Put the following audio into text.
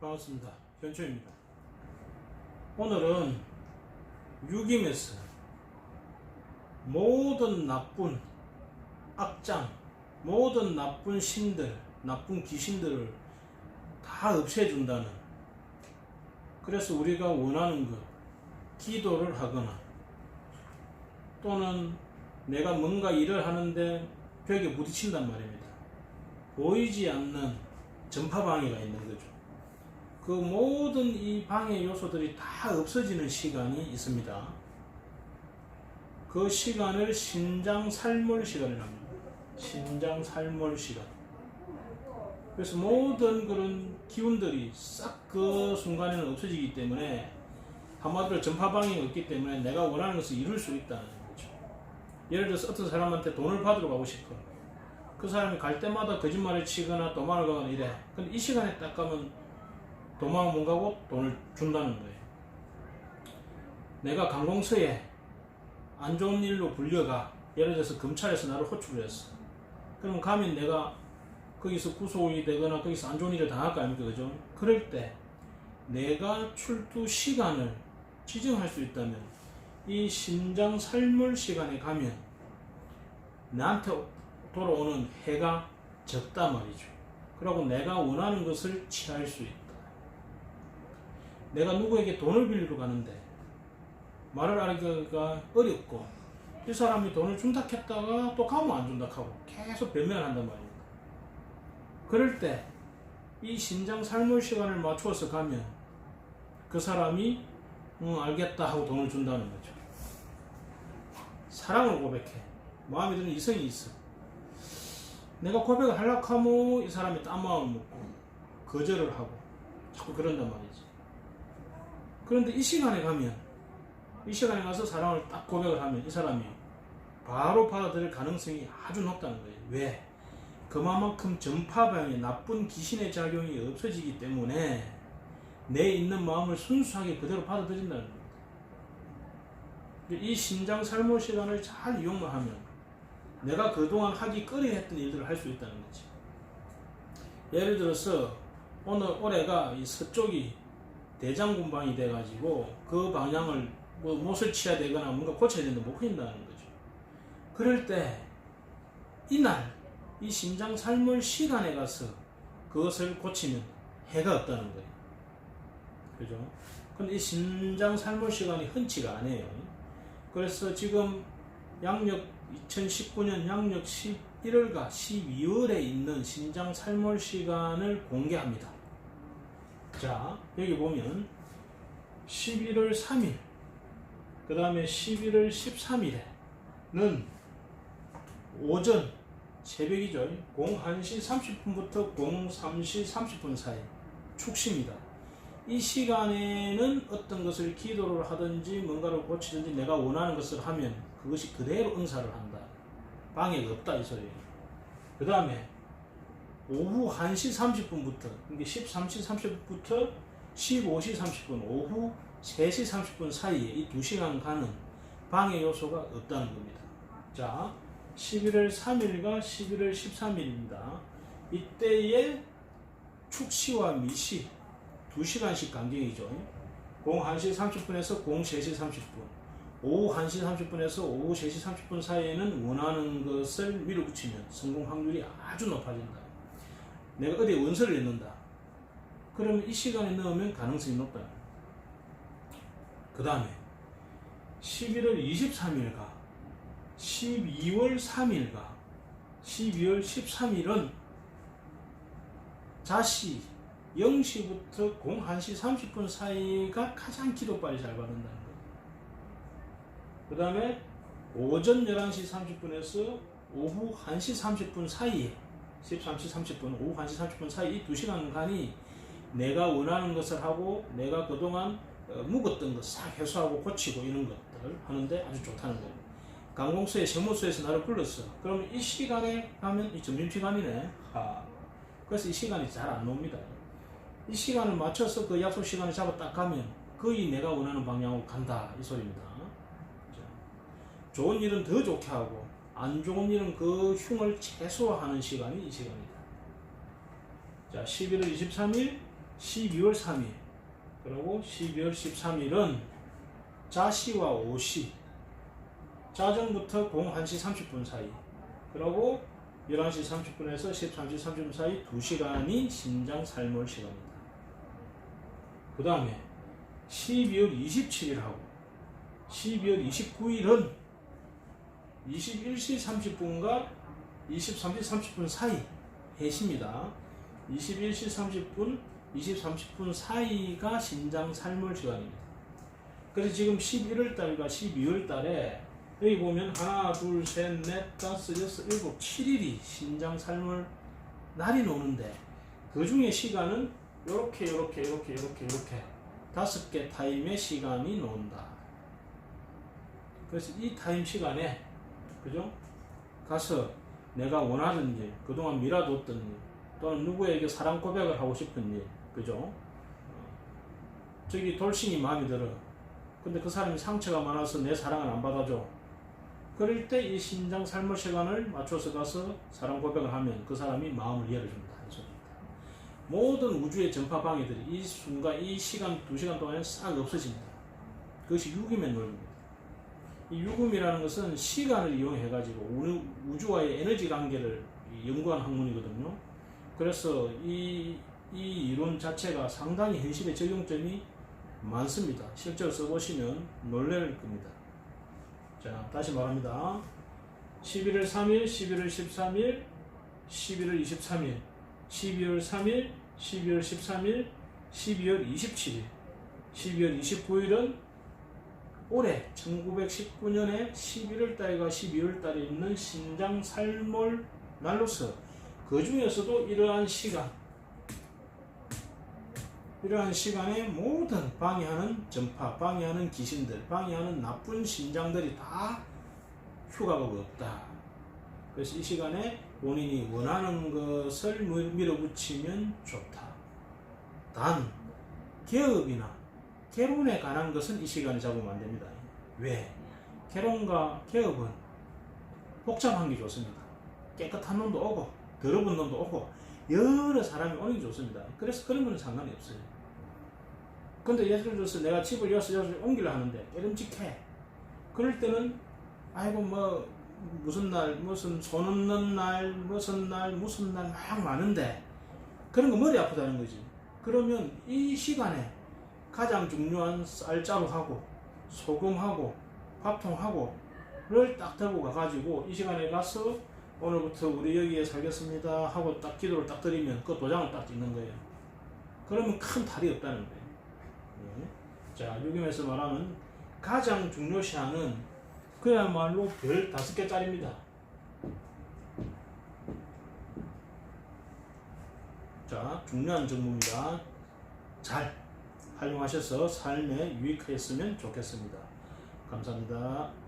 반갑습니다. 현초입니다. 오늘은 유김에서 모든 나쁜 악장, 모든 나쁜 신들, 나쁜 귀신들을 다 없애준다는 그래서 우리가 원하는 것, 기도를 하거나 또는 내가 뭔가 일을 하는데 벽에 부딪힌단 말입니다. 보이지 않는 전파 방해가 있는 거죠. 그 모든 이 방해 요소들이 다 없어지는 시간이 있습니다. 그 시간을 신장 살몰 시간이라고 합니다. 신장 살몰 시간. 그래서 모든 그런 기운들이 싹 그 순간에는 없어지기 때문에 한마디로 전파 방해가 없기 때문에 내가 원하는 것을 이룰 수 있다는 거죠. 예를 들어서 어떤 사람한테 돈을 받으러 가고 싶어. 그 사람이 갈 때마다 거짓말을 치거나 도망을 가거나 이래. 근데 이 시간에 딱 가면 도망을 못 가고 돈을 준다는 거예요. 내가 관공서에 안 좋은 일로 불려가. 예를 들어서 검찰에서 나를 호출을 했어. 그러면 가면 내가 거기서 구속이 되거나 거기서 안 좋은 일을 당할 거 아닙니까? 그죠? 그럴 때 내가 출두 시간을 지정할 수 있다면 이 심장 살물 시간에 가면 나한테 돌아오는 해가 적다 말이죠. 그리고 내가 원하는 것을 취할 수 있다. 내가 누구에게 돈을 빌리러 가는데 말을 하기가 어렵고 이 사람이 돈을 준다 했다가 또 가면 안 준다 하고 계속 변명을 한단 말입니다. 그럴 때 이 신장 살물 시간을 맞추어서 가면 그 사람이 응 알겠다 하고 돈을 준다는 거죠. 사랑을 고백해. 마음에 드는 이성이 있어. 내가 고백을 하려고 하면 이 사람이 딴 마음을 먹고 거절을 하고 자꾸 그런단 말이지. 그런데 이 시간에 가면 이 시간에 가서 사랑을 딱 고백을 하면 이 사람이 바로 받아들일 가능성이 아주 높다는 거예요. 왜? 그만큼 전파방에 나쁜 귀신의 작용이 없어지기 때문에 내 있는 마음을 순수하게 그대로 받아들인다는 겁니다. 이 신장 살모 시간을 잘 이용만 하면 내가 그동안 하기 꺼려 했던 일들을 할 수 있다는 거지. 예를 들어서 오늘 올해가 이 서쪽이 대장군방이 돼가지고 그 방향을 뭐 못을 치야 되거나 뭔가 고쳐야 되는데 못 고친다는 거죠. 그럴 때 이날 이 심장 살물 시간에 가서 그것을 고치면 해가 없다는 거예요. 그죠? 근데 이 심장 살물 시간이 흔치가 않아요. 그래서 지금 양력 2019년 양력 11월과 12월에 있는 심장 살몰 시간을 공개합니다. 자, 여기 보면 11월 3일, 그 다음에 11월 13일에는 오전 새벽이죠. 01시 30분부터 03시 30분 사이 축시입니다. 이 시간에는 어떤 것을 기도를 하든지 뭔가를 고치든지 내가 원하는 것을 하면 그것이 그대로 응사를 한다. 방해가 없다 이 소리예요. 그 다음에 오후 1시 30분부터 이게 13시 30분부터 15시 30분 오후 3시 30분 사이에 이 2시간 가는 방해 요소가 없다는 겁니다. 자, 11월 3일과 11월 13일입니다. 이때에 축시와 미시 2시간씩 간격이죠. 01시 30분에서 03시 30분. 오후 1시 30분에서 오후 3시 30분 사이에는 원하는 것을 밀어붙이면 성공 확률이 아주 높아진다. 내가 어디에 원서를 넣는다. 그러면 이 시간에 넣으면 가능성이 높다. 그 다음에 11월 23일과 12월 3일과 12월 13일은 자시 0시부터 01시 30분 사이가 가장 기도빨이 잘 받는다는 거예요. 그 다음에 오전 11시 30분에서 오후 1시 30분 사이에 13시 30분, 오후 1시 30분 사이 이 2시간간이 내가 원하는 것을 하고 내가 그동안 어, 묵었던 것싹 해소하고 고치고 이런 것들을 하는데 아주 좋다는 거예요. 강공서에 세무서에서 나를 불렀어. 그러면 이 시간에 가면 이 점심시간이네. 하. 그래서 이 시간이 잘 안 놉니다. 이 시간을 맞춰서 그 약속 시간을 잡아 딱 가면 거의 내가 원하는 방향으로 간다. 이 소리입니다. 자, 좋은 일은 더 좋게 하고 안 좋은 일은 그 흉을 최소화하는 시간이 이 시간이다. 자, 11월 23일, 12월 3일 그리고 12월 13일은 자시와 오시 자정부터 공 1시 30분 사이 그리고 11시 30분에서 13시 30분 사이 2시간이 신장 살몰 시간입니다. 그 다음에 12월 27일하고 12월 29일은 21시 30분과 23시 30분 사이 해시입니다. 21시 30분, 20, 30분 사이가 신장 살몰 시간입니다. 그래서 지금 11월 달과 12월 달에 여기 보면 하나, 둘, 셋, 넷, 다섯, 여섯, 일곱, 7일이 신장 살몰 날이 노는데 그 중에 시간은 요렇게 요렇게 요렇게 요렇게 요렇게 다섯 개 타임의 시간이 논다. 그래서 이 타임 시간에 그죠? 가서 내가 원하는 일, 그동안 미뤄뒀던 일, 또는 누구에게 사랑 고백을 하고 싶은 일, 그죠? 어, 저기 돌싱이 마음에 들어. 근데 그 사람이 상처가 많아서 내 사랑을 안 받아줘. 그럴 때 이 신장 삶의 시간을 맞춰서 가서 사랑 고백을 하면 그 사람이 마음을 열어준다. 이 소리입니다. 모든 우주의 전파 방해들이 이 순간, 이 시간, 두 시간 동안에 싹 없어집니다. 그것이 유기면 논리입니다. 이 유금이라는 것은 시간을 이용해 가지고 우주와의 에너지 관계를 연구한 학문이거든요. 그래서 이, 이 이론 자체가 상당히 현실의 적용점이 많습니다. 실제로 써보시면 놀랄 겁니다. 자, 다시 말합니다. 11월 3일, 11월 13일, 11월 23일, 12월 3일, 12월 13일, 12월 27일, 12월 29일은 올해 1919년에 11월 달과 12월 달에 있는 신장 살몰 날로서 그 중에서도 이러한 시간 이러한 시간에 모든 방해하는 전파, 방해하는 귀신들, 방해하는 나쁜 신장들이 다 휴가가 없다. 그래서 이 시간에 본인이 원하는 것을 밀어붙이면 좋다. 단, 개업이나 개론에 관한 것은 이 시간에 잡으면 안 됩니다. 왜? 개론과 개업은 복잡한 게 좋습니다. 깨끗한 놈도 오고, 더러운 놈도 오고, 여러 사람이 오는 게 좋습니다. 그래서 그런 거는 상관이 없어요. 근데 예를 들어서 내가 집을 여섯 여섯 옮기려 하는데 이름직해. 그럴 때는 아이고 뭐 무슨 날 무슨 손 없는 날 무슨 날 무슨 날 막 많은데 그런 거 머리 아프다는 거지. 그러면 이 시간에 가장 중요한 쌀자루하고 소금하고 밥통하고를 딱 들고 가가지고 이 시간에 가서 오늘부터 우리 여기에 살겠습니다 하고 딱 기도를 딱 드리면 그 도장을 딱 찍는 거예요. 그러면 큰 탈이 없다는 거예요. 예. 자, 요금에서 말하는 가장 중요시하는 그야말로 별 다섯 개짜리입니다. 자, 중요한 정보입니다. 잘 활용하셔서 삶에 유익했으면 좋겠습니다. 감사합니다.